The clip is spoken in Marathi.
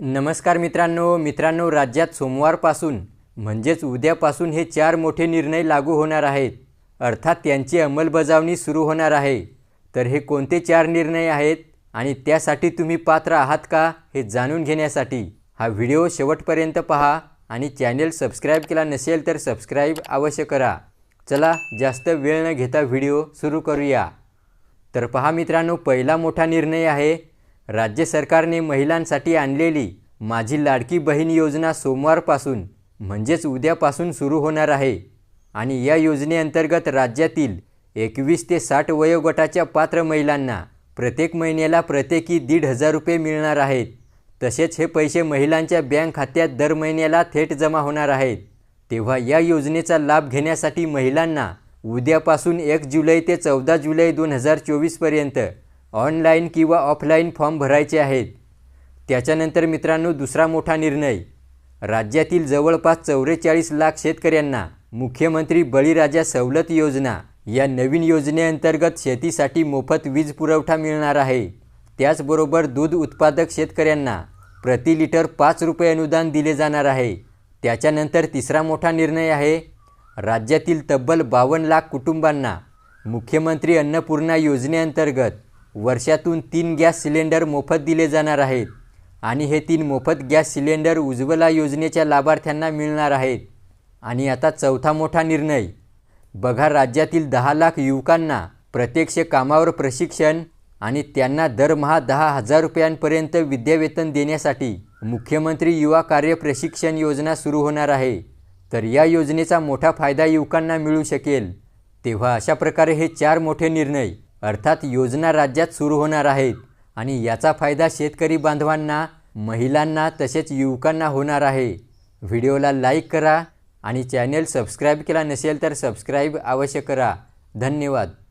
नमस्कार मित्रांनो मित्रांनो राज्यात सोमवारपासून म्हणजेच उद्यापासून हे चार मोठे निर्णय लागू होणार आहेत. अर्थात त्यांची अंमलबजावणी सुरू होणार आहे. तर हे कोणते चार निर्णय आहेत आणि त्यासाठी तुम्ही पात्र आहात का हे जाणून घेण्यासाठी. हा व्हिडिओ शेवटपर्यंत पहा आणि चॅनेल सबस्क्राईब केला नसेल तर सबस्क्राईब अवश्य करा. चला जास्त वेळ न घेता व्हिडिओ सुरू करूया. तर पहा मित्रांनो पहिला मोठा निर्णय आहे राज्य सरकारने महिलांसाठी आणलेली माझी लाडकी बहीण योजना सोमवारपासून म्हणजेच उद्यापासून सुरू होणार आहे. आणि या योजनेअंतर्गत राज्यातील एकवीस ते साठ वयोगटाच्या पात्र महिलांना प्रत्येक महिन्याला प्रत्येकी दीड हजार रुपये मिळणार आहेत. तसेच हे पैसे महिलांच्या बँक खात्यात दर महिन्याला थेट जमा होणार आहेत. तेव्हा या योजनेचा लाभ घेण्यासाठी महिलांना उद्यापासून एक जुलै ते चौदा जुलै दोन हजार चोवीसपर्यंत ऑनलाईन किंवा ऑफलाईन फॉर्म भरायचे आहेत. त्याच्यानंतर मित्रांनो दुसरा मोठा निर्णय. राज्यातील जवळपास चौवेचाळीस लाख शेतकऱ्यांना मुख्यमंत्री बळीराजा सवलत योजना या नवीन योजनेअंतर्गत शेतीसाठी मोफत वीज पुरवठा मिळणार आहे. त्याचबरोबर दूध उत्पादक शेतकऱ्यांना प्रति लिटर पाच रुपये अनुदान दिले जाणार आहे. त्याच्यानंतर तिसरा मोठा निर्णय आहे. राज्यातील तब्बल बावन्न लाख कुटुंबांना मुख्यमंत्री अन्नपूर्णा योजनेअंतर्गत वर्षातून तीन गॅस सिलेंडर मोफत दिले जाणार आहेत आणि हे तीन मोफत गॅस सिलेंडर उज्ज्वला योजनेच्या लाभार्थ्यांना मिळणार आहेत. आणि आता चौथा मोठा निर्णय. बघा राज्यातील दहा लाख युवकांना प्रत्यक्ष कामावर प्रशिक्षण आणि त्यांना दरमहा दहा हजार रुपयांपर्यंत विद्यावेतन देण्यासाठी मुख्यमंत्री युवा कार्य प्रशिक्षण योजना सुरू होणार आहे. तर या योजनेचा मोठा फायदा युवकांना मिळू शकेल. तेव्हा अशा प्रकारे हे चार मोठे निर्णय. अर्थात योजना राज्यात सुरू होणार आहेत आणि याचा फायदा शेतकरी बांधवांना महिलांना तसेच युवकांना होणार आहे. व्हिडिओला लाईक करा आणि चॅनेल सबस्क्राईब केला नसेल तर सबस्क्राईब अवश्य करा. धन्यवाद.